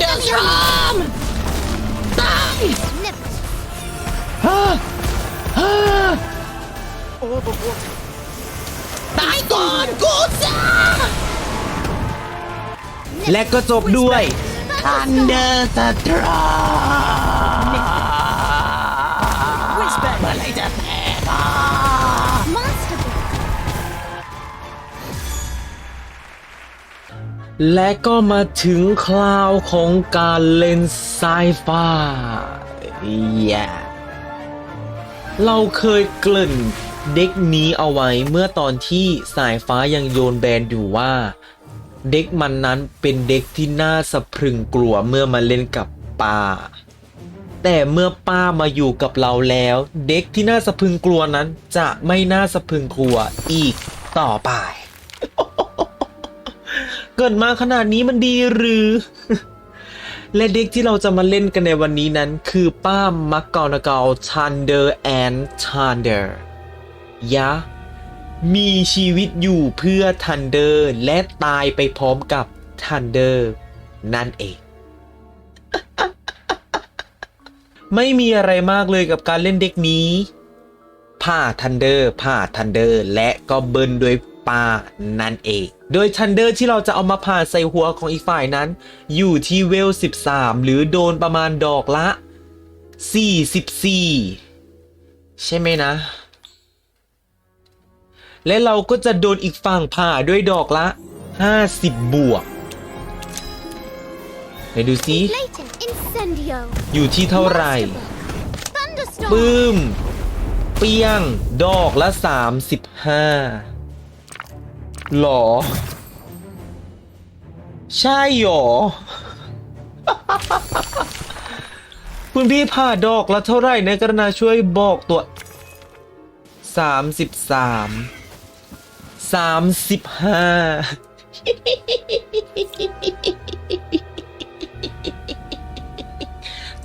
เดอร์สตรอมตายตายก่อนกูจ้าและก็จบด้วย Thunder Storm เมื่อไหรจะ และก็มาถึงคราวของการเล่นไซไฟแย่เราเคยเกริ่นเด็กนี้เอาไว้เมื่อตอนที่สายฟ้ายังโยนแบนอยู่ว่า เด็กมันนั้นเป็นเด็กที่น่าสะพรึงกลัวเมื่อมาเล่นกับป้า แต่เมื่อป้ามาอยู่กับเราแล้ว เด็กที่น่าสะพรึงกลัวนั้นจะไม่น่าสะพรึงกลัวอีกต่อไป เกิดมาขนาดนี้มันดีหรือ และเด็กที่เราจะมาเล่นกันในวันนี้นั้นคือป้ามักกอนาเกาชันเดอร์แอนชันเดอร์ยะ มีชีวิตอยู่เพื่อทันเดอร์และตายไปพร้อมกับทันเดอร์นั่นเอง ไม่มีอะไรมากเลยกับการเล่นเด็กนี้ผ่าทันเดอร์ผ่าทันเดอร์และก็เบิร์นด้วยปลานั่นเอง โดยทันเดอร์ที่เราจะเอามาผ่าใส่หัวของอีกฝ่ายนั้น อยู่ที่เวล 13 หรือโดนประมาณดอกละ 44 ใช่ไหมนะ และเราก็จะโดนอีกฝั่งผ่าด้วยดอกละ 50 บวกไหนดูซิ Latent Incendio. อยู่ที่เท่าไหร่ Monster Book. Thunderstorm. ปื้ม เปียง ดอกละสามสิบ หรอ ใช่หรอ คุณพี่ผ่าดอกละเท่าไหร่นกรณาช่วยบอกตัวสามสิบสามสามสิบห้า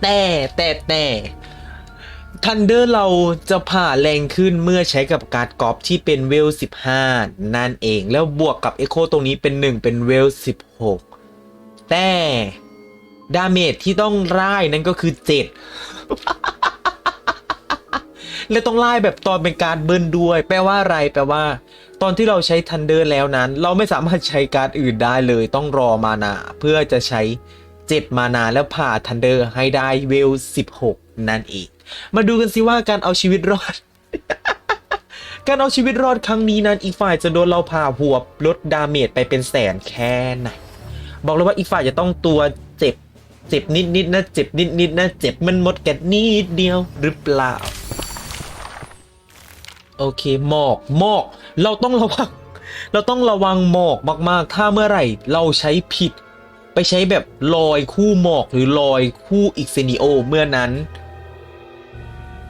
แต่แต่แต่ ทันเดอร์เราจะผ่าแรงขึ้นเมื่อใช้กับการ์ดกอล์ฟที่เป็นเวล 15 นั่นเอง แล้วบวกกับเอโคตรงนี้เป็น 1 เป็นเวล 16 แต่ ดาเมจที่ต้องไล่นั่นก็คือ 7 และต้องไล่แบบตอนเป็นการเบิ้ลด้วย แปลว่าอะไรแปลว่า ตอนที่เราใช้ทันเดอร์แล้วนั้น เราไม่สามารถใช้การ์ดอื่นได้เลยต้องรอมานาเพื่อจะใช้ 7 มานาแล้วผ่าทันเดอร์ให้ได้เวล 16 นั่นเอง มาดูกันสิว่าการเอาชีวิตรอด การเอาชีวิตรอดครั้งนี้นั้นอีกฝ่ายจะโดนเราผ่าหัวลดดาเมจไปเป็นแสนแค่ไหน บอกเลยว่าอีกฝ่ายจะต้องตัวเจ็บ เจ็บนิดนิดนะ เจ็บนิดนิดนะ เจ็บมันหมดกันนิดเดียวหรือเปล่า โอเคหมอกหมอก เราต้องระวังเราต้องระวังหมอกมาก ๆ ถ้าเมื่อไหร่เราใช้ผิด ไปใช้แบบลอยคู่หมอกหรือลอยคู่อิกเซนิโอเมื่อนั้น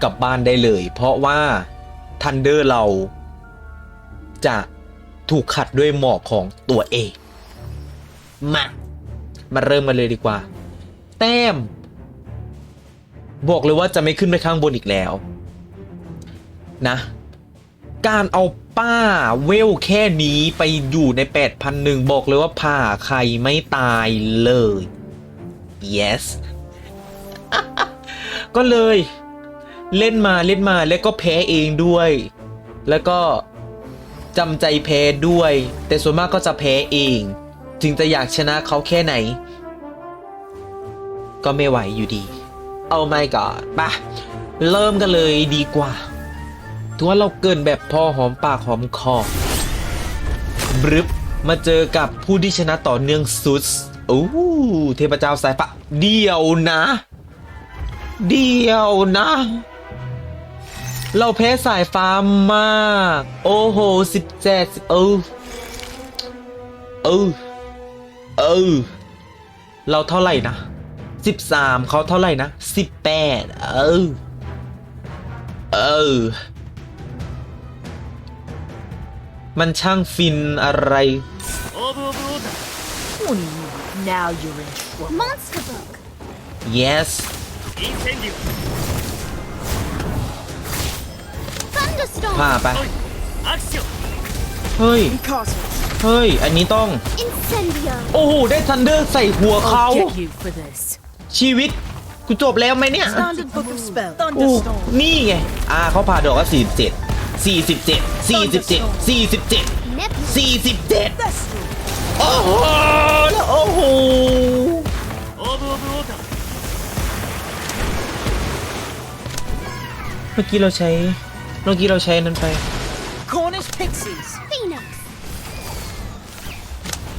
กลับบ้านได้เลย เพราะว่าทันเดอร์เราจะถูกขัดด้วยหมอกของตัวเอง มา มาเริ่มมาเลยดีกว่า แต้ม บอกเลยว่าจะไม่ขึ้นไปข้างบนอีกแล้ว นะ การเอาป้าเวลแค่นี้ไปอยู่ใน 8,001 บอกเลยว่าผ่าใครไม่ตายเลย yes ก็เลย เล่นมาเล่นมาแล้วก็แพ้เองด้วย แล้วก็จำใจแพ้ด้วย แต่ส่วนมากก็จะแพ้เอง ถึงจะอยากชนะเขาแค่ไหน ก็ไม่ไหวอยู่ดีเอา my god ปะเริ่มกันเลยดีกว่า ถือว่าเราเกินแบบพอหอมปากหอมคอบรึบมาเจอกับผู้ที่ชนะต่อเนื่องสุดโอ้เทพเจ้าสายฟ้าเดียวนะ เดียวนะ เราแพ้สายฟ้ามาก โอ้โหสิบเจ็ดเออเออเออ เราเท่าไหร่นะสิบสามเขาเท่าไหร่นะสิบแปดเออ เออ มันช่างฟินอะไร Now you're in trouble. Monster book. yes Thunderstorm. ผ่าไป เฮ้ย เฮ้ย อันนี้ต้อง Incendio. โอ้โห ได้ทันเดอร์ใส่หัวเขา I'll get you for this. ชีวิต กูจบแล้วไหมเนี่ย Standard book of spells. โอ้ Thunderstorm. นี่ไง อ่าเขาผ่าดอกก็สี่เจ็ด สี่สิบเจ็ดสี่สิบเจ็ดสี่สิบเจ็ด Nebula. สี่สิบเจ็ด Thestral. โอ้โหแล้วโอ้โหเมื่อกี้เราใช้ เมื่อกี้เราใช้นั้นไป Cornish pixies. Phoenix.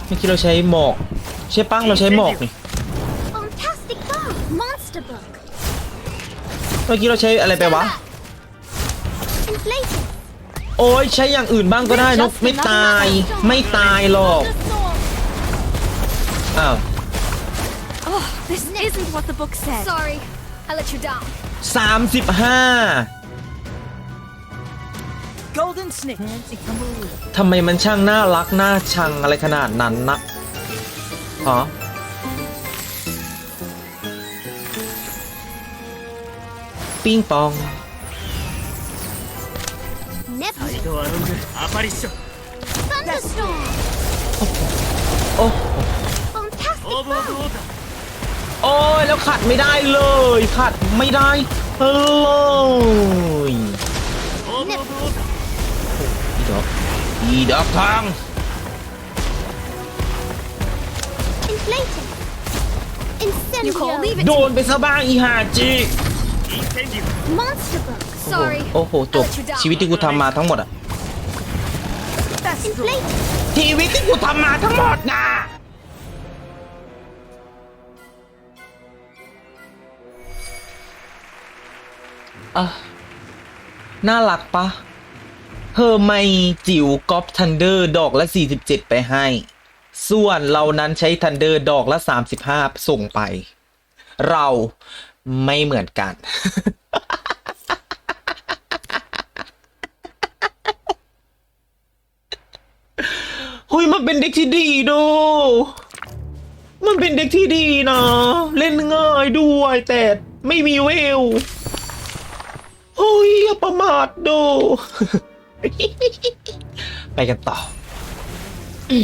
เมื่อกี้เราใช้หมอก ใช่ปังเราใช้หมอกนี่ Fantastic Bomb. Monster Book. เมื่อกี้เราใช้อะไรไปวะ Inflated. โอ้ยใช้อย่างอื่นบ้างก็ได้นกไม่ตายไม่ตายหรอก Thunderstorm. อ้าว Oh, this isn't what the book said. Sorry, I let you down. สามสิบห้า Golden snake. Nancy Camus. ทำไมมันช่างน่ารักน่าชังอะไรขนาดนั้นนะฮะปิ้งปอง Nebula. Thunderstorm. โอ้ Fantastic Bomb. โอ้ยแล้วขัดไม่ได้เลยขัดไม่ได้เลย Nebula. อีดอกอีดอกทาง Inflated. Incendio. leave โดนไปซะบ้างอีหาจิ Monster Book. Sorry. โอ้โหจบชีวิตที่กูทำมาทั้งหมดอะ Thestral. Inflated. ชีวิตที่กูทำมาทั้งหมดนะอะน่ารักปะเฮอร์ไมจิ๋วก๊อปทันเดอร์ดอกละ 47 ไปให้ ส่วนเรานั้นใช้ทันเดอร์ดอกละ 35 ส่งไป เรา ไม่เหมือนกันเฮ้ยมันเป็นเด็กที่ดีดู มันเป็นเด็กที่ดีนะ เล่นง่ายด้วยแต่ไม่มีเวลเฮ้ยอย่าประมาทดู ไปกันต่ออื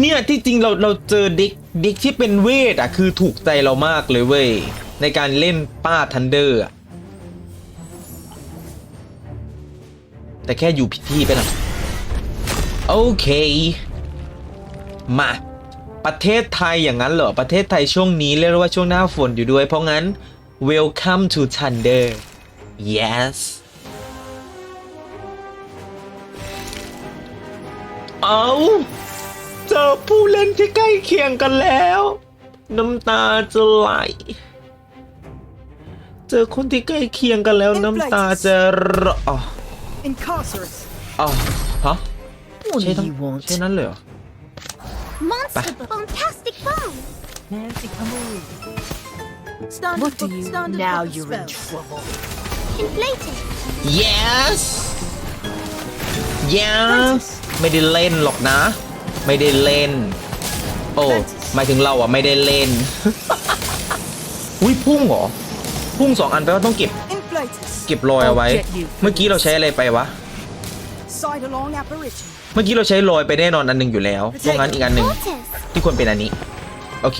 เนี่ยที่จริงเราเราเจอด็กด็กที่เป็นเวทอะคือถูกใจเรามากเลยเว้ย ในการเล่นป้าทันเดอร์อะแต่แค่อยู่ผิดที่ไปหน่อยโอเค มา ประเทศไทยอย่างนั้นเหรอ ประเทศไทยช่วงนี้เรียกว่าช่วงหน้าฝนอยู่ด้วย เพราะงั้น welcome to Thunder yes เอา เจอผู้เล่นที่ใกล้เคียงกันแล้ว น้ำตาจะไหล เจอคนที่ใกล้เคียงกันแล้ว น้ำตาจะรออ๋อ Incarcerate. อ๋อฮะ What ใช่ do ทั้ง you want? ใช่นั้นเลยเหรอ Monster Book. Fantastic Bomb. Nancy Camus. Standard What do book- you- standard now book of you're in spells. trouble. Inflated. yes yes ไม่ได้เล่นหรอกนะ ไม่ได้เล่น โอ้หมายถึงเราอะไม่ได้เล่นอุ้ยพุ่งเหรอ พุ่งสองอันแปลว่าต้องเก็บ Inflatus. เก็บรอยเอาไว้ I'll get you for เมื่อกี้เราใช้อะไรไปวะ Sidelong apparition. เมื่อกี้เราใช้รอยไปแน่นอนอันหนึ่งอยู่แล้วเพราะงั้นอีกอันหนึ่ง Mortis. ที่ควรเป็นอันนี้ โอเค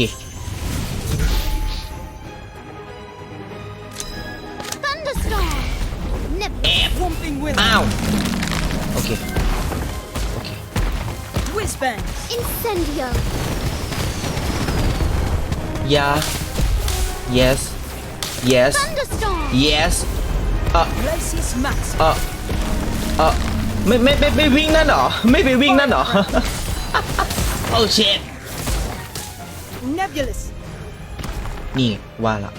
ยา yes yes Thunderstorm. yes เออ Glacius Max. เออเออไม่ไม่ไม่ไม่วิ่งนั่นเหรอ ไม่ไปวิ่งนั่นเหรอโอ้เชด Nebulous. นี่ว่าละ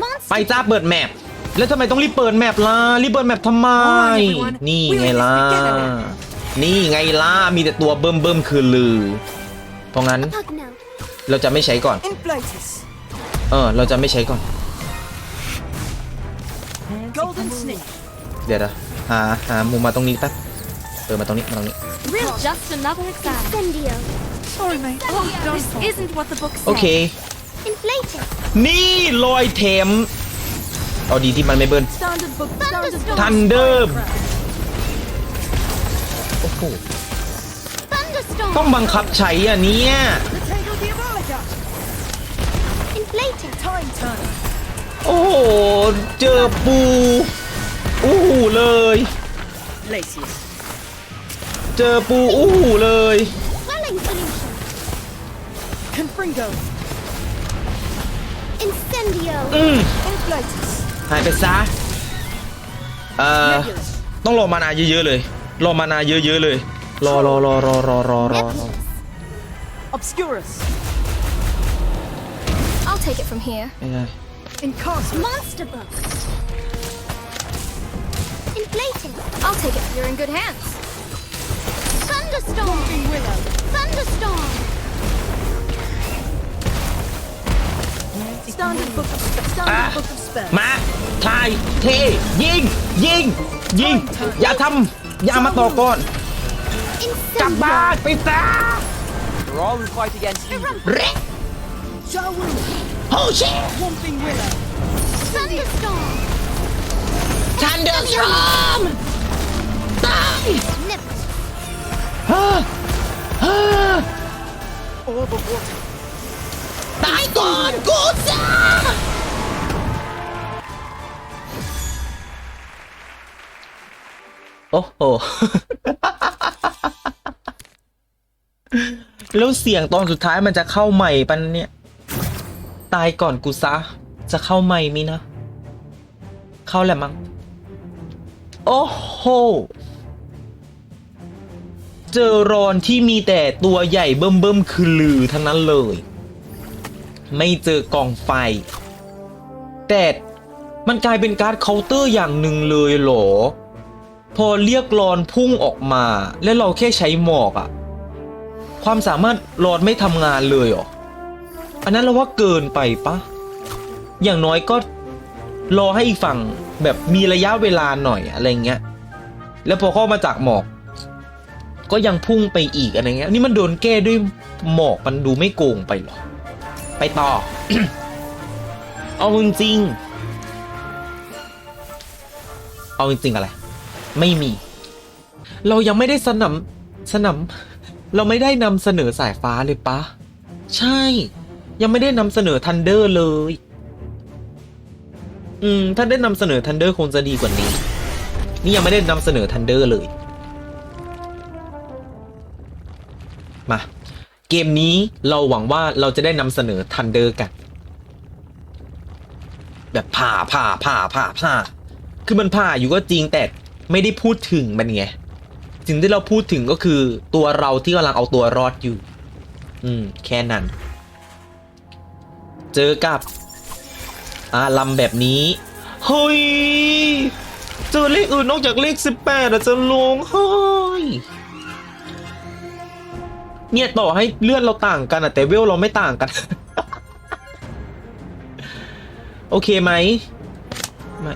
Monster. ไปจ้าเปิดแมปแล้วทำไมต้องรีบเปิดแมปล่ะ รีบเปิดแมปทำไม Alright, everyone. นี่ We ไง were ล่ะ just beginning. นี่ไงล่ะ มีแต่ตัวเบิ่มเบิ่มคือลือ เพราะงั้น Pugno. เราจะไม่ใช้ก่อน Inflatus. เออ เราจะไม่ใช้ก่อน Golden snake. เดี๋ยวนะหาหามุมมาตรงนี้แป๊บเออมาตรงนี้มาตรงนี้ Real. Just another exam. Incendio. Sorry, mate. Oh, this isn't what the book said. โอเค Inflated. นี่รอยเทมเอาดีที่มันไม่เบิร์น Standard book. Standard book. Thunderstorm. Thunder. Firecracker. Thunderstorm. ต้องบังคับใช้อะเนี่ย The Tango Diabolica. Inflating. Time turner. โอ้โห เจอปูอู้หูเลย Glacius. เจอปูอู้หูเลย Swelling solution. Confringo. Incendio. อืม Inflatus. หายไปซะ เอ่อ Nebulous. ต้องรอมานานเยอะๆเลย รอมานานเยอะๆเลย รอรอรอรอรอรอรอ Nebulous. Obscurus. I'll take it from here. ไม่ได้ Incarcerate. Monster book. Inflating. I'll take it. You're in good hands. Thunderstorm. Whomping Willow. Thunderstorm. Standard book of standard Ah. book of spells. มาทายเท ยิง ยิง ยิง อย่าทำ อย่ามาต่อก่อน กลับ Incendio. บ้านไปซะ For all who fight against evil, เ ร็ก Jawu. โอ้ชิ Whomping Willow. Thunderstorm. ทันเดอร์สตรอมตาย Nebulous. ฮ่าฮ่า Orb of water. ตายก่อนกูจ้าโอ้โห แล้วเสียงตอนสุดท้ายมันจะเข้าใหม่ปันเนี่ย ตายก่อนกูซะ จะเข้าใหม่มินะ เข้าแหละมั้ง โอ้โห เจอรอนที่มีแต่ตัวใหญ่เบิ่มๆคือลือทั้งนั้นเลย ไม่เจอกองไฟ แต่มันกลายเป็นการ์ดเคาน์เตอร์อย่างหนึ่งเลยเหรอ พอเรียกรอนพุ่งออกมา แล้วเราแค่ใช้หมอกอะความสามารถรอนไม่ทำงานเลยเหรอ อันนั้นเราว่าเกินไปปะอย่างน้อยก็รอให้อีกฝั่งแบบมีระยะเวลาหน่อยอะไรเงี้ย แล้วพอเข้ามาจากหมอก ก็ยังพุ่งไปอีกอะไรเงี้ย นี่มันโดนแก้ด้วยหมอกมันดูไม่โกงไปหรอ ไปต่อ เอาจริงๆเอาจริงๆอะไร ไม่มี เรายังไม่ได้สนับสนับเราไม่ได้นำเสนอสายฟ้าเลยปะ ใช่ ยังไม่ได้นำเสนอทันเดอร์เลย อืม ถ้าได้นำเสนอทันเดอร์คงจะดีกว่านี้ นี่ยังไม่ได้นำเสนอทันเดอร์เลย มา เกมนี้เราหวังว่าเราจะได้นำเสนอทันเดอร์กัน แบบผ่าผ่าผ่าผ่าผ่า คือมันผ่าอยู่ก็จริงแต่ไม่ได้พูดถึงมันไงสิ่งที่เราพูดถึงก็คือตัวเราที่กำลังเอาตัวรอดอยู่ อืม แค่นั้น เจอกับอาลำแบบนี้ เฮ้ย เจอเลขอื่นนอกจากเลขสิบแปดอะจะลงเฮ้ย เนี่ยต่อให้เลือดเราต่างกันอะแต่เวลเราไม่ต่างกัน โอเคไหมไม่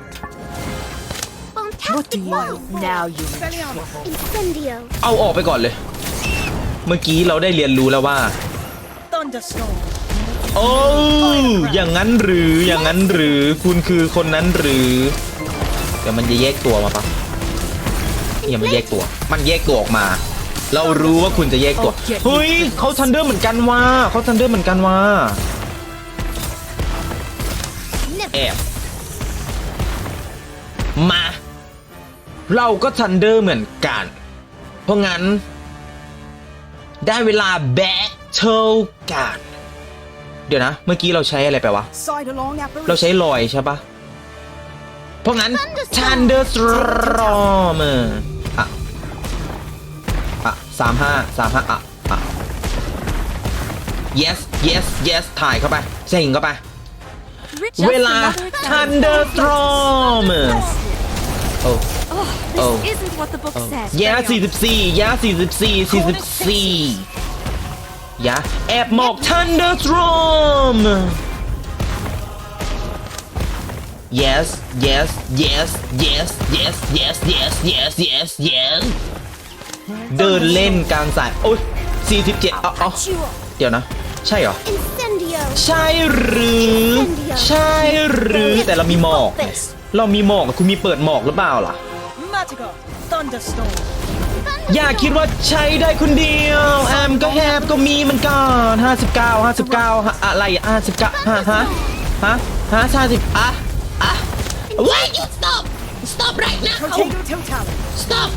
Fantastic wall. Now you Expelliarmus. Incendio. เอาออกไปก่อนเลย เมื่อกี้เราได้เรียนรู้แล้วว่า Thunderstorm. โอ้อย่างนั้นหรืออย่างนั้นหรือคุณคือคนนั้นหรือ เดี๋ยวมันจะแยกตัวมาปะเนี่ยมันแยกตัว มันแยกตัวออกมา เรารู้ว่าคุณจะแยกตัวเฮ้ยเขาทันเดอร์เหมือนกันว่าเขาทันเดอร์เหมือนกันว่าแอบมา เราก็ทันเดอร์เหมือนกัน เพราะงั้น ได้เวลาแบทเทิลกัน เดี๋ยวนะ เมื่อกี้เราใช้อะไรไปวะ Side along เรา apparition. ใช้ลอยใช่ปะเพราะงั้น Thunderstorm อะ อะสามห้าสามห้าอะ อะ yes yes yes ถ่ายเข้าไปเส่งเข้าไป Rich เวลา Thunderstorm โอ้ Oh, this Oh. isn't what the book said. ยาสี่สิบสี่ ยาสี่สิบสี่สี่สิบสี่ยาแอบหมอก Thunderstorm yes yes yes yes yes yes yes yes yes yes เดินเล่นกลางสาย โอ้ยสี่สิบเจ็ดเอาเอา Cut you off. เดี๋ยวนะ ใช่เหรอ Incendio. ใช่หรือ ใช่หรือแต่เรามีหมอกไงเรามีหมอกคุณมีเปิดหมอกหรือเปล่าล่ะ Matagot. Thunderstorm. อย่าคิดว่าใช้ได้คนเดียวแอมก็แฮบก็มีเหมันก่อน59 59ฮะอะไรอะ59ฮะฮะฮะฮะ50อะอะ Wait you stop stop right now Potato totality. stop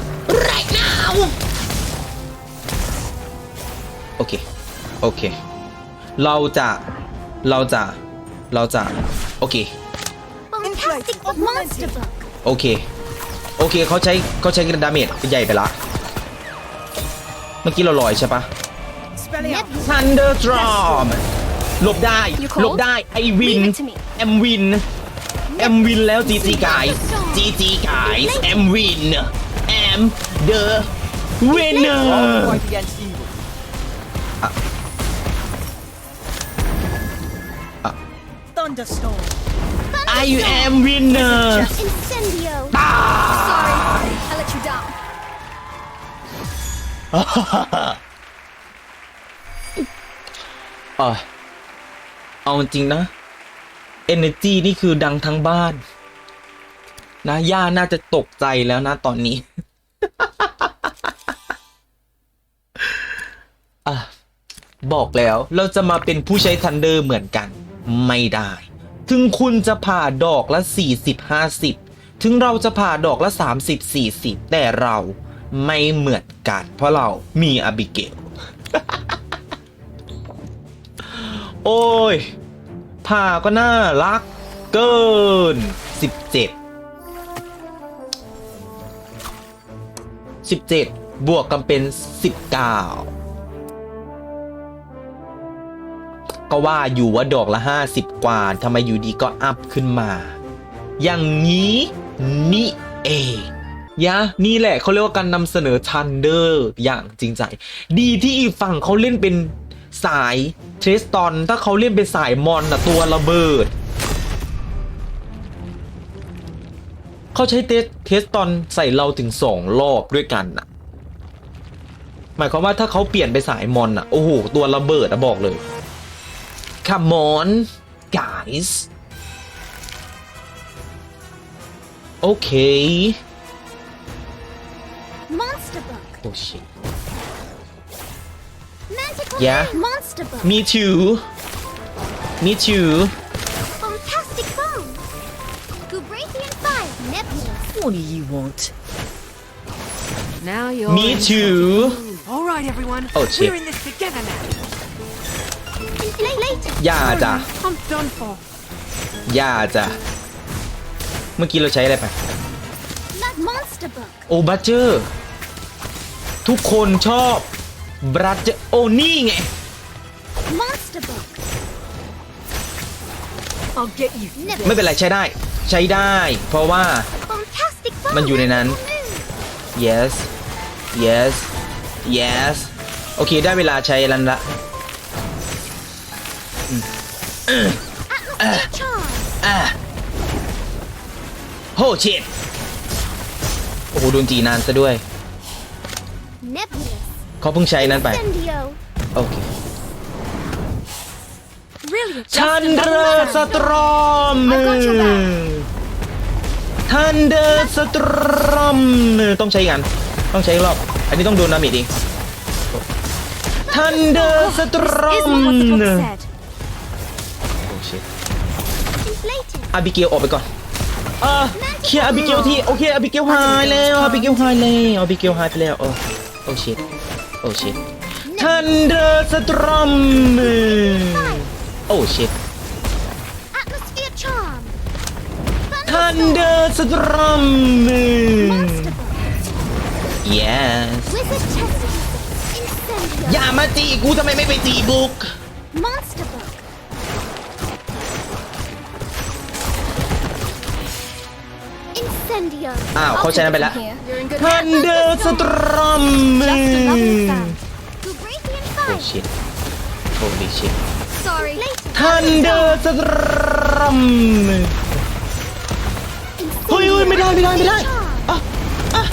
right now โอเค โอเค เราจะ เราจะ เราจะ โอเค Fantastic book. Monster book. โอเค โอเค เขาใช้ เขาใช้กระดาเมจใหญ่ไปละ เมื่อกี้เราลอยใช่ปะ Spelling out. Nebula. Thunderstorm หลบได้ You cold? หลบได้ไอวิน Leave it to me. แอมวินแอมวินแล้วจีจีกายจีจีกายแอมวินแอมเดอะวินเนอ For all who ร์ fight against evil. Thunderstorm. I am winner Incendio. ตาย ออเอาจริงนะ Energy นี่คือดังทั้งบ้าน นะ ย่าน่าจะตกใจแล้วนะตอนนี้ อะ บอกแล้วเราจะมาเป็นผู้ใช้ทันเดอร์เหมือนกัน ไม่ได้ ถึงคุณจะผ่าดอกละ 40 50 ถึงเราจะผ่าดอกละ 30 40 แต่เรา ไม่เหมือนกัน เพราะเรามีอบิเกล โอ้ยผ่าก็น่ารัก เกิน 17 17 บวกกันเป็น 19 ก็ว่าอยู่ว่าดอกละ 50 กว่าทำไมอยู่ดีก็อัพขึ้นมา อย่างนี้นี่เอง ยะ นี่แหละเขาเรียกว่าการนำเสนอทันเดอร์อย่างจริงใจ ดีที่อีกฝั่งเขาเล่นเป็นสายเทรสตอน ถ้าเขาเล่นเป็นสายมอนนะตัวระเบิด เขาใช้เทสเทสตอนใส่เราถึงสองรอบด้วยกันนะหมายความว่าถ้าเขาเปลี่ยนไปสายมอนอะโอ้โห ตัวระเบิดอะบอกเลย Come on guys โอเค book. โอ้ shit Manticore. Yeah? Monster book. me too me too Fantastic bone. Gubrathian fire. Nebulous. What do you want? Now you're. me in too trouble. All right, everyone. Oh, shit. We're in this together now. Inflator. อย่าจ้ะ I'm done for. อย่าจ้ะ เมื่อกี้เราใช้อะไรไป Monster book. โอบัตเจอร์ ทุกคนชอบบรัตเจอร์โอ้นี่ไง Monster book. I'll get you. ไม่เป็นไรใช้ได้ ใช้ได้ เพราะว่า Fantastic bone. มันอยู่ในนั้น yes yes yes โอเค ได้เวลาใช้แล้วละ Atmosphere charm. อะโหเชิดโอ้โหโดนจีนานซะด้วย Nebulous. เขาเพิ่งใช้นั้นไป Incendio. โอเค Really? ทันเดอร์สตรอม I got your back. ทันเดอร์สตรอม ต้องใช้กันต้องใช้อีกรอบ อันนี้ต้องโดนน้ำอีกดิทันเดอร์สตรอ Isn't ม what the book said. โอ้ชิต Inflated. อาบิเกลออกไปก่อนเออเคลียร์อาบิเกลที่โอเคอาบิเกลหายแล้วอาบิเกลหายแล้วอาบิเกลหายไปแล้วโอ้โอ้ชิต โอ้ชิตทันเดอร์สตรอมโอ้ชิต Atmosphere charm. ทันเดอร์สตรอม Monster book. yes Wizard chest Incendio. อย่ามาจีกูทำไมไม่ไปจีบุก Monster Incendio. อ้าว I'll เขาใช้นั้นไป take แล้ว it from here. You're in good ทัน hands. เดอร์สตรอม Just a lovely sound. Gubrathian โอ้ fire. ชิตโอ้ดิชิต Sorry. ทันเดอร์สตรอมเฮ้ยเฮ้ยไม่ได้ไม่ได้ไม่ได้อะอะ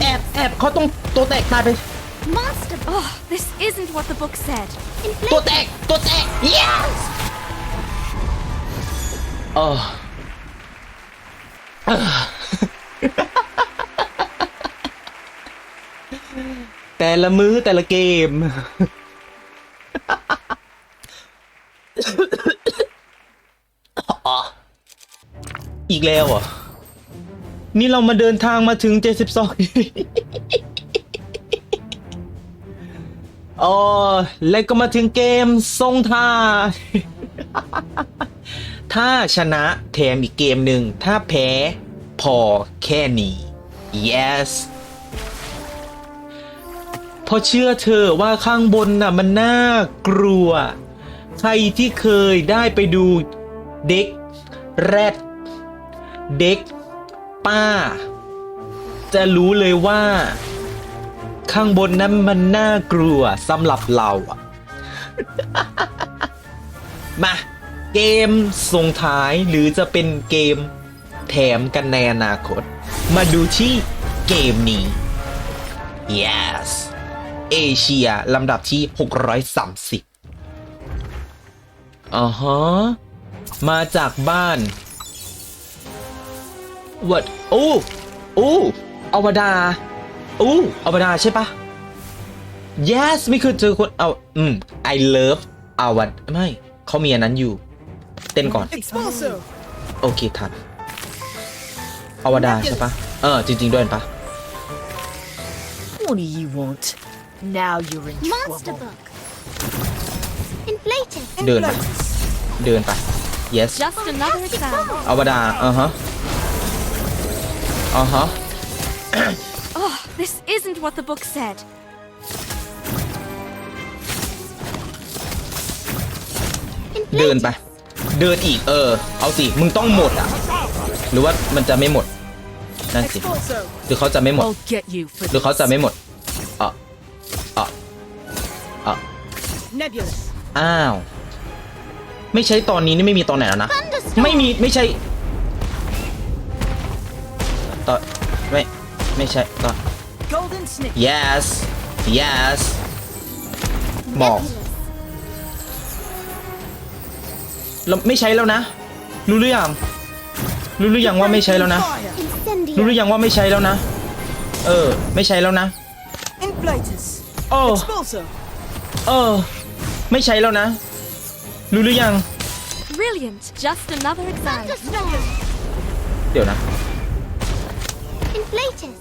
แอบแอบเขาต้องตัวแตกตายไป Monster book. Oh, this isn't what the book said. ตัวแตกตัวแตก yes เออเอ แต่ละมือแต่ละเกม อีกแล้วเหรอนี่เรามาเดินทางมาถึง72อ๋อแล้วก็มาถึงเกมทรงท่า ถ้าชนะแถมอีกเกมหนึ่ง ถ้าแพ้ พอแค่นี้ yes ราะเชื่อเธอว่าข้างบนน่ะมันน่ากลัว ใครที่เคยได้ไปดูเด็ก แรด เด็ก ป้า จะรู้เลยว่า ข้างบนนั้นมันน่ากลัวสำหรับเราอะมาเกมส่งท้ายหรือจะเป็นเกมแถมกันในอนาคต มาดูที่เกมนี้ yes เอเชียลำดับที่ 630อ่าฮะมาจากบ้าน วัดโอ้โอ้อวดาโอ้อวดาใช่ปะ yes ไม่เคยเจอคนเอาอืม I love อวดไม่เขามีอันนั้นอยู่ เต้นก่อน Expulso. โอเคทันอวดาใช่ปะเออจริง ๆ ด้วยปะ What do you want? Now you're in Monster trouble. book. Inflated. เดินไป Inflatus. เดินไป yes Just another example. อวดาอ่าฮะอ่าฮะ Oh, this isn't what the book said. เดินไป เดินอีกเออ เอาสิ มึงต้องหมดอะ หรือว่ามันจะไม่หมด นั่นสิ Expulso. หรือเขาจะไม่หมด I'll get you for หรือเขาจะไม่หมด Nebulous. อ้าว ไม่ใช่ตอนนี้นี่ไม่มีตอนไหนแล้วนะ Thunderstorm. ไม่มีไม่ใช่ตอนไม่ไม่ใช่ตอน Golden snitch. yes yes หมอก Nebulous. เราไม่ใช้แล้วนะ รู้หรือยังรู้หรือยังว่าไม่ใช้แล้วนะ Fire. รู้หรือ Incendio. ยังว่าไม่ใช้แล้วนะ เออ ไม่ใช้แล้วนะ Inflatus. โอ้ Expulso. เออ ไม่ใช้แล้วนะ รู้หรือยัง Brilliant. Just another example. Thunderstorm. เดี๋ยวนะ Inflatus.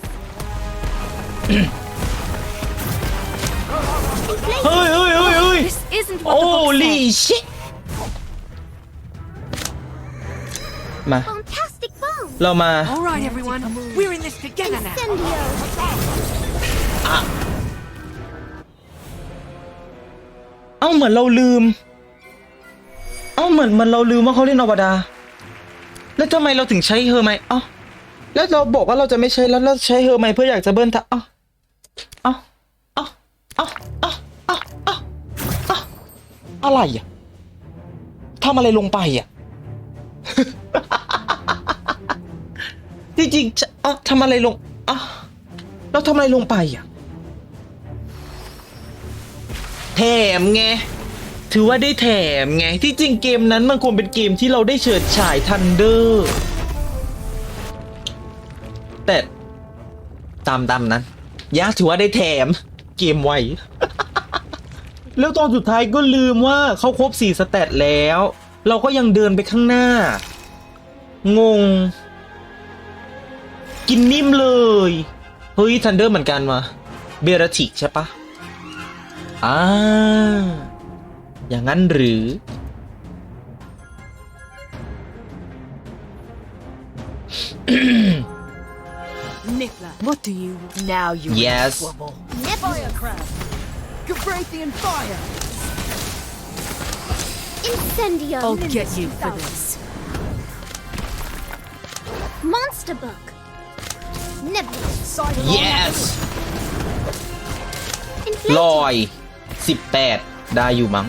เฮ้ยเฮ้ยเฮ้ยเฮ้ย This isn't what โอ้ the book ลี said. ชิมา Fantastic bomb. เรามา All right, everyone. We're in this together now. Incendio. เอ้าเหมือนเราลืม เอ้าเหมือนเหมันเราลืมว่าเขาเล่นอวดา แล้วทำไมเราถึงใช้เฮอร์ไมเอ้าแล้วเราบอกว่าเราจะไม่ใช้แล้วเราใช้เฮอร์ไมเพื่ออยากจะเบิ้ลทะเอ้าเอ้าเอ้าเอ้าเอ้าเอ้าเอ้าเอ้าอะไรอะทำอะไรลงไปอะที่จริงเอ้าทำอะไรลงเอ้าเราทำอะไรลงไปอะ แถมไง ถือว่าได้แถมไง ที่จริงเกมนั้นมันควรเป็นเกมที่เราได้เฉิดฉายทันเดอร์ แต่ตามตามนั้นยากถือว่าได้แถมเกมไว แล้วตอนสุดท้ายก็ลืมว่าเขาครบสี่สเตตแล้ว เราก็ยังเดินไปข้างหน้า งง กินนิ่มเลย เฮ้ยทันเดอร์เหมือนกันวะเบรติกใช่ปะ Ah, อย่างนั้นหรือ Nicola, what do you now? You yes. Firecraft, fire. Incendio. I'll get you for this. Monster book. Yes. Fly. 18 ได้อยู่มั้ง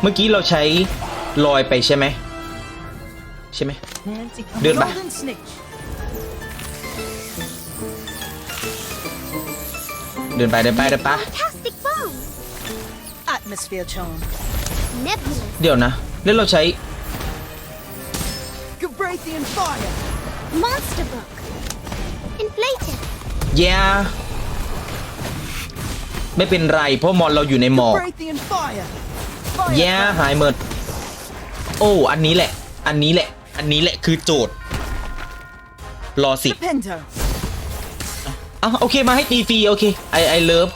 เมื่อกี้เราใช้ลอยไปใช่ไหม ใช่ไหม เดินไปเดินไปเดินไปเดินไปเดี๋ยวนะ แล้วเราใช้ Moonster Yeah. ไม่เป็นไร เพราะมอนเราอยู่ในหมอก Radiant fire. แย่หายหมดโอ้ อันนี้แหละ อันนี้แหละ อันนี้แหละคือโจทย์ รอสิ Pento. อะโอเคมาให้ตีฟรีโอเคไอไอเลิฟ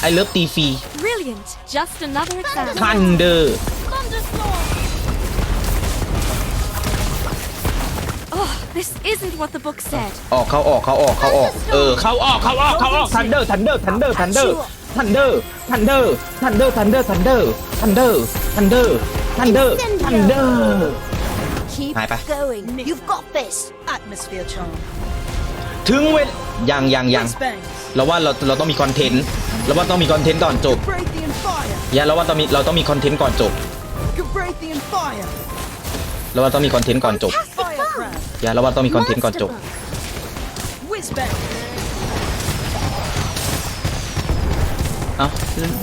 ไอเลิฟตีฟรี Brilliant. Just another exam. ทันเดอร์ Thunderstorm. Oh, this isn't what the book said. ออกเขาออกเขาออกเขาออก เออเขาออกเขาออกเขาออกทันเดอร์ทันเดอร์ทันเดอร์ทันเดอร์ ทันเดอร์ทันเดอร์ทันเดอร์ทันเดอร์ทันเดอร์ทันเดอร์ทันเดอร์ทันเดอร์ทันเดอร์ Keep Hai pa. going. You've got this. Atmosphere charm. ถึงเวลยังยังยัง Whiz bangs. เราว่าเราเราต้องมีคอนเทนต์เราว่าต้องมีคอนเทนต์ก่อนจบ Radiant fire. อย่าเราว่าต้องมีเราต้องมีคอนเทนต์ก่อนจบ Radiant fire. เราว่าต้องมีคอนเทนต์ก่อนจบ Fire crab. อย่าเราว่าต้องมีคอนเทนต์ก่อนจบ Whiz bang. อ้า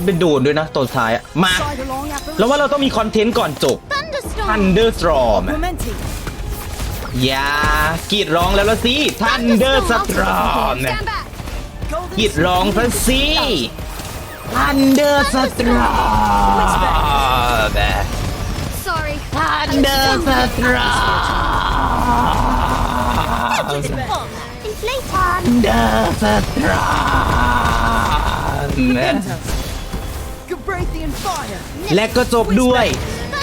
เป็นโดนด้วยนะตอนท้ายอะมา Side along apparition. แล้วว่าเราต้องมีคอนเทนต์ก่อนจบ Thunderstorm. Thunderstorm Momentum. อย่ากรีดร้องแล้วละสิ Thunderstorm Stand back. Golden กรีดร้องซะสิ Thunderstorm Sorry. Thunderstorm Inflate. Thunderstorm Radiant fire. และก็จบด้วย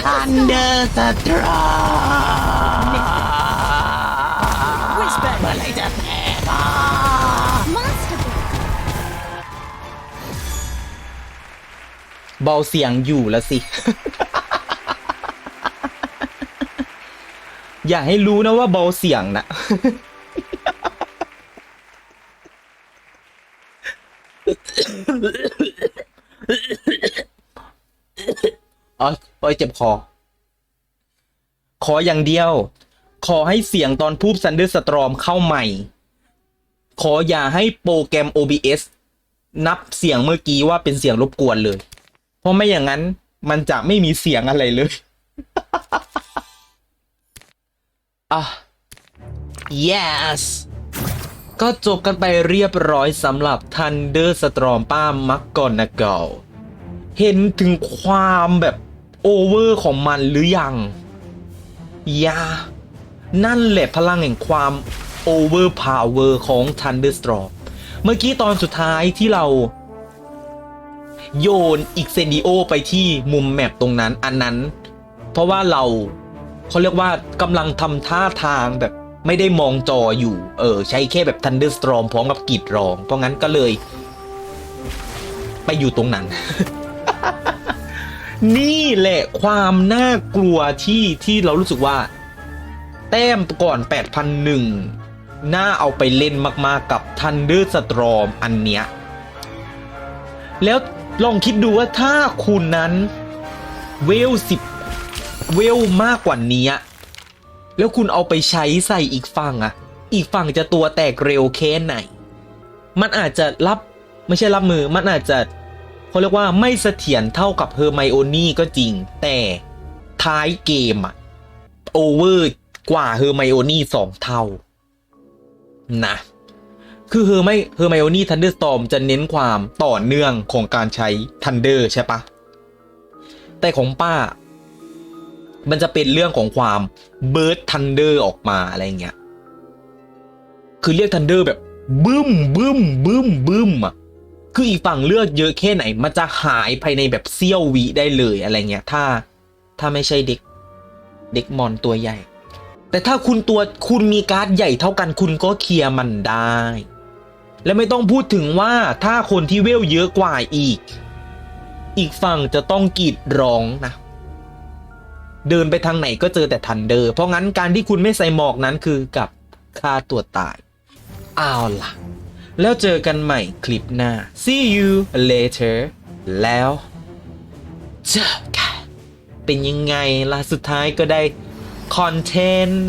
Thunderstorm Whiz bang. เมื่อไรจะแตกอะเบาเสียงอยู่แล้วสิ อย่าให้รู้นะว่าเบาเสียงนะ อ๋อเจ็บคอ ขออย่างเดียว ขอให้เสียงตอนพูด Thunderstorm เข้าใหม่ ขออย่าให้โปรแกรม OBS นับเสียงเมื่อกี้ว่าเป็นเสียงรบกวนเลย เพราะไม่อย่างนั้นมันจะไม่มีเสียงอะไรเลย อะ yes ก็จบกันไปเรียบร้อยสำหรับ Thunderstorm ป้ามักก่อนนะเก่า เห็นถึงความแบบโอเวอร์ของมันหรือยัง ยา นั่นแหละพลังแห่งความโอเวอร์พาวเวอร์ของ Thunderstorm เมื่อกี้ตอนสุดท้ายที่เรา โยนอีกเซนดิโอไปที่มุมแมปตรงนั้นอันนั้น เพราะว่าเราเขาเรียกว่ากำลังทำท่าทางแบบ ไม่ได้มองจออยู่ เออ ใช้แค่แบบ Thunderstorm พร้อมกับกรีดร้อง เพราะงั้นก็เลย ไปอยู่ตรงนั้น นี่แหละความน่ากลัวที่ที่เรารู้สึกว่า แต้มก่อน 8,001 น่าเอาไปเล่นมากๆกับ Thunderstorm อันเนี้ย แล้วลองคิดดูว่าถ้าคุณนั้นเวลสิบเวลมากกว่านี้ แล้วคุณเอาไปใช้ใส่อีกฝั่งอะอีกฝั่งจะตัวแตกเร็วแค่ไหน มันอาจจะรับไม่ใช่รับมือ มันอาจจะเขาเรียกว่าไม่เสถียรเท่ากับเฮอร์ไมโอนี่ก็จริง แต่ท้ายเกมอะโอเวอร์กว่าเฮอร์ไมโอนี่สองเท่า นะ คือเฮอร์ไมเฮอร์ไมโอนี่ทันเดอร์สตอมจะเน้นความต่อเนื่องของการใช้ทันเดอร์ใช่ปะแต่ของป้า มันจะเป็นเรื่องของความเบิร์ดทันเดอร์ออกมาอะไรเงี้ย คือเรียกทันเดอร์แบบบึ้มบึ้มบึ้มบึ้มอะ คืออีกฝั่งเลือกเยอะแค่ไหน มันจะหายภายในแบบเซี่ยววิได้เลยอะไรเงี้ย ถ้าถ้าไม่ใช่เด็ก เด็กมอนตัวใหญ่ แต่ถ้าคุณตัวคุณมีการ์ดใหญ่เท่ากันคุณก็เคลียร์มันได้ และไม่ต้องพูดถึงว่าถ้าคนที่เวลเยอะกว่าอีก อีกฝั่งจะต้องกรีดร้องนะ เดินไปทางไหนก็เจอแต่ทันเดอร์ เพราะงั้นการที่คุณไม่ใส่หมอกนั้นคือกับฆ่าตัวตายเอาล่ะ แล้วเจอกันใหม่คลิปหน้า see you later แล้วเจอกันเป็นยังไงล่ะสุดท้ายก็ได้คอนเทนต์